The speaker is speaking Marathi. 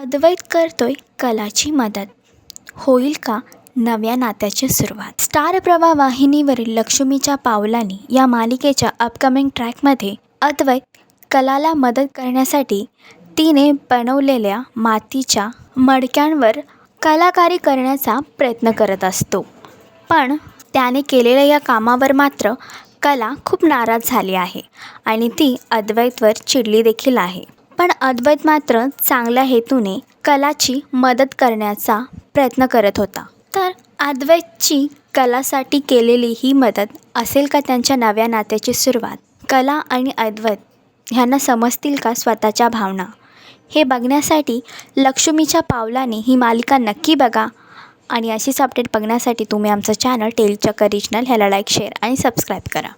अद्वैत करतोय कलाची मदत. होईल का? नव्या नात्याची सुरुवात. स्टार प्रभा वाहिनीवरील लक्ष्मीच्या पावलांनी या मालिकेच्या अपकमिंग ट्रॅकमध्ये अद्वैत कलाला मदत करण्यासाठी तिने बनवलेल्या मातीच्या मडक्यांवर कलाकारी करण्याचा प्रयत्न करत असतो. पण त्याने केलेल्या या कामावर मात्र कला खूप नाराज झाली आहे आणि ती अद्वैतवर चिडली देखील आहे. पण अद्वैत मात्र चांगल्या हेतूने कलाची मदत करण्याचा प्रयत्न करत होता. तर अद्वैतची कलासाठी केलेली ही मदत असेल का त्यांच्या नव्या नात्याची सुरुवात? कला आणि अद्वैत ह्यांना समजतील का स्वतःच्या भावना? हे बघण्यासाठी लक्ष्मीच्या पावलाने ही मालिका नक्की बघा आणि अशीच अपडेट बघण्यासाठी तुम्ही आमचं चॅनल टेलचक्कर रिजनल ह्याला लाईक शेअर आणि सबस्क्राईब करा.